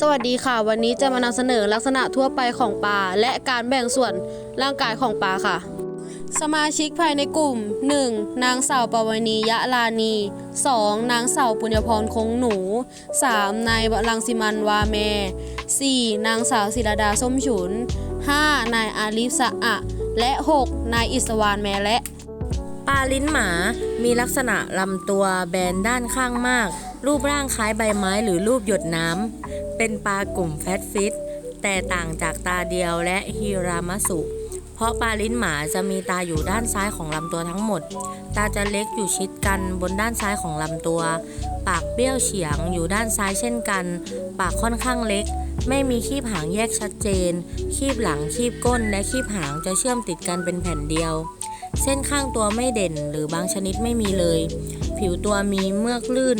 สวัสดีค่ะ วันนี้จะมานำเสนอลักษณะทั่วไปของปลาและการแบ่งส่วนร่างกายของปลาค่ะ สมาชิกภายในกลุ่ม 1. นางสาวปวณียะลานี 2. นางสาวปุญญพรคงหนู 3. นายรังสิมันวาแม 4. นางสาวศิรดาส้มฉุน 5. นายอาลิฟสะอะ และ 6. นายอิสวานแมและปลาลิ้นหมา มีลักษณะลำตัวแบนด้านข้างมาก รูปร่างคล้ายใบไม้หรือรูปหยดน้ำ เป็นปลากลุ่มแฟตฟิชแต่ต่างจากตาเดียวและฮิรามาสุ เพราะปลาลิ้นหมาจะมีตาอยู่ด้านซ้ายของลำตัวทั้งหมด ตาจะเล็กอยู่ชิดกันบนด้านซ้ายของลำตัว ปากเบี้ยวเฉียงอยู่ด้านซ้ายเช่นกัน ปากค่อนข้างเล็ก ไม่มีคีบหางแยกชัดเจน คีบหลังคีบก้นและคีบหางจะเชื่อมติดกันเป็นแผ่นเดียว เส้นข้างตัวไม่เด่นหรือบางชนิดไม่มีเลย ผิวตัวมีเมือกลื่น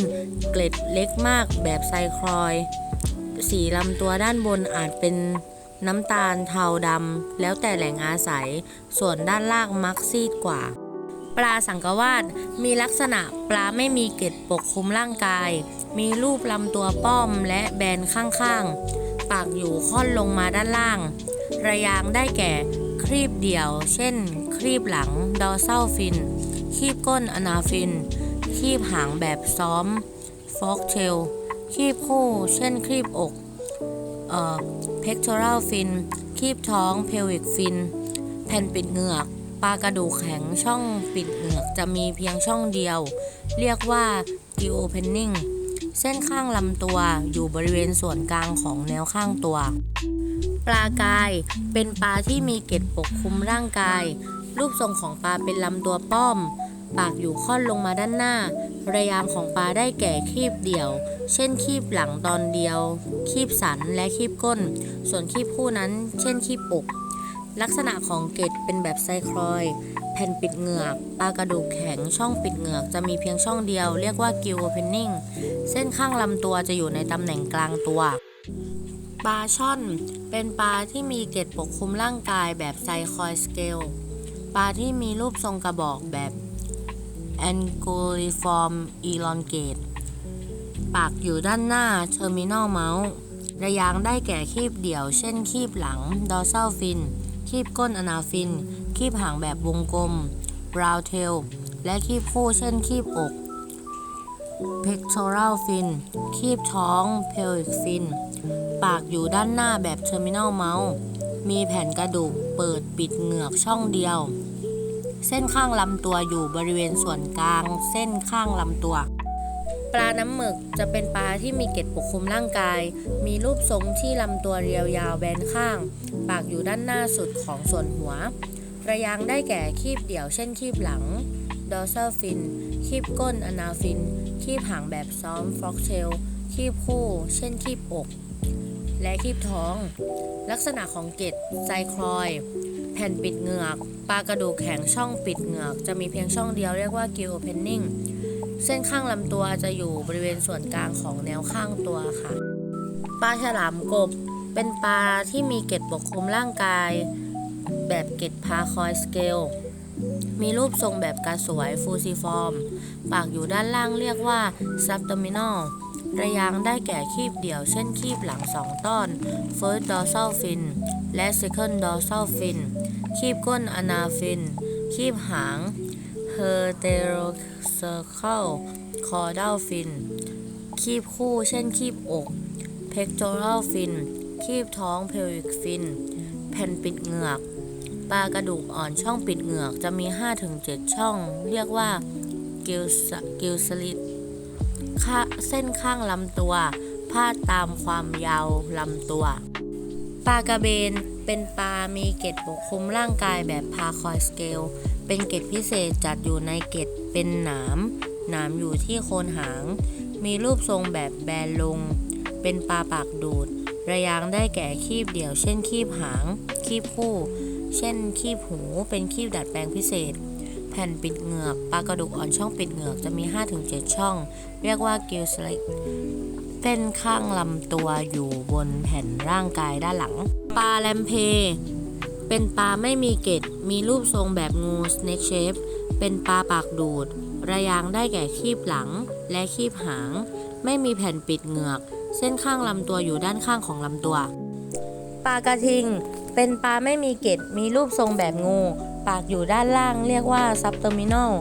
เกล็ดเล็กมากแบบไซคลอย สีลำตัวด้านบนอาจเป็นน้ำตาลเทาดำ แล้วแต่แหล่งอาศัย ส่วนด้านล่างมักซีดกว่า ปลาสังกวาดมีลักษณะปลาไม่มีเกล็ดปกคลุมร่างกาย มีรูปลำตัวป้อมและแบนข้างๆ ปากอยู่ค่อนลงมาด้านล่าง ระยางได้แก่ครีบเดี่ยว เช่น ครีบหลัง ดอร์ซัลฟิน ครีบก้นอนาฟิน คีบหางแบบซ้อมฟอกเทลคีบคู่ เช่นครีบอกเอ่อ pectoral fin คีบท้อง pelvic fin แผ่นปิดเหงือก ปลากระดูกแข็งช่องปิดเหงือกจะมีเพียงช่องเดียว เรียกว่า gill opening เส้นข้างลำตัวอยู่บริเวณส่วนกลางของแนวข้างตัว ปลากายเป็นปลาที่มีเกล็ดปกคลุมร่างกาย รูปทรงของปลาเป็นลำตัวป้อม ปากอยู่ค่อนลงมาด้านหน้า ระยางของปลาได้แก่คีบเดี่ยว เช่นคีบหลังตอนเดียว คีบสันและคีบก้น ส่วนคีบคู่นั้น เช่นคีบอก ลักษณะของเกล็ดเป็นแบบไซคลอยแผ่นปิดเหงือก ปลากระดูกแข็ง ช่องปิดเหงือกจะมีเพียงช่องเดียว เรียกว่า gill opening เส้นข้างลำตัวจะอยู่ในตำแหน่งกลางตัว ปลาช่อน เป็นปลาที่มีเกล็ดปกคลุมร่างกายแบบไซคอยสเกล ปลาที่มีรูปทรงกระบอกแบบ anguliform elongate ปากอยู่ด้านหน้า terminal mouth ระยางได้แก่คีบเดี่ยว เช่นคีบหลัง dorsal fin คีบก้น anal fin คีบหางแบบวงกลม round tail และคีบคู่ เช่นคีบอก pectoral fin คีบท้อง pelvic fin ปากอยู่ด้านหน้าแบบ terminal mouth มีแผ่นกระดูกเปิดปิดเหงือกช่องเดียว เส้นข้างลำตัวอยู่บริเวณส่วนกลาง เส้นข้างลำตัว ปลาน้ำหมึกจะเป็นปลาที่มีเกล็ดปกคลุมร่างกาย มีรูปทรงที่ลำตัวเรียวยาวแบนข้าง ปากอยู่ด้านหน้าสุดของส่วนหัว ระยางได้แก่คีบเดี่ยวเช่นคีบหลัง dorsal fin คีบก้น anal fin คีบหางแบบซ้อม frog tail คีบคู่ เช่นคีบอก และคีบท้อง ลักษณะของเกล็ดไซคลอย แผ่นปิดเหงือก ปลากระดูกแข็งช่องปิดเหงือก จะมีเพียงช่องเดียวเรียกว่า gill opening เส้นข้างลำตัวจะอยู่บริเวณส่วนกลางของแนวข้างตัวค่ะ ปลาฉลามกบ เป็นปลาที่มีเกล็ดปกคลุมร่างกาย แบบเกล็ดพาคอยสเกล มีรูปทรงแบบกระสวยฟูซิฟอร์ม ปากอยู่ด้านล่างเรียกว่า subdominal ระยางได้แก่คีบเดี่ยวเช่นคีบหลังสองต้น first dorsal fin และ second dorsal fin คีบก้น anal fin คีบหาง heterocercal caudal fin คีบคู่เช่นคีบอก pectoral fin คีบท้อง pelvic fin แผ่นปิดเหงือก ปลากระดูกอ่อนช่องปิดเหงือกจะมี 5-7 ช่อง เรียกว่ากิลสลิดเส้นข้างลำตัว พาดตามความยาวลำตัว ปลากระเบน เป็นปลามีเกล็ดปกคลุมร่างกายแบบพาคอยสเกล เป็นเกล็ดพิเศษจัดอยู่ในเกล็ดเป็นหนามหนามอยู่ที่โคนหาง มีรูปทรงแบบแบนลง เป็นปลาปากดูด ระยางได้แก่คีบเดี่ยว เช่นคีบหาง คีบคู่ เช่นคีบหู เป็นคีบดัดแปลงพิเศษ แผ่นปิดเหงือก ปลากระดูกอ่อนช่องปิดเหงือกจะมี 5-7 ช่อง เรียกว่ากิลสลิก เส้นข้างลำตัวอยู่บนแผ่นร่างกายด้านหลัง ปลาแลมเพ เป็นปลาไม่มีเกล็ด มีรูปทรงแบบงู snake shape เป็นปลาปากดูด ระยางได้แก่คีบหลังและคีบหาง ไม่มีแผ่นปิดเหงือก เส้นข้างลำตัวอยู่ด้านข้างของลำตัว ปลากระทิง เป็นปลาไม่มีเกล็ด มีรูปทรงแบบงู ปากอยู่ด้านล่างเรียกว่าซับเตอร์มินล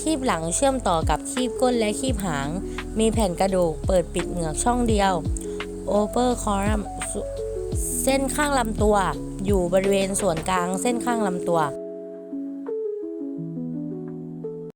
คีบหลังเชื่อมต่อกับคีบก้นและคีบหาง มีแผ่นกระดูกเปิดปิดเหงือกช่องเดียวโอเปอร์คอรัมเส้นข้างลำตัว อยู่บริเวณส่วนกลางเส้นข้างลำตัว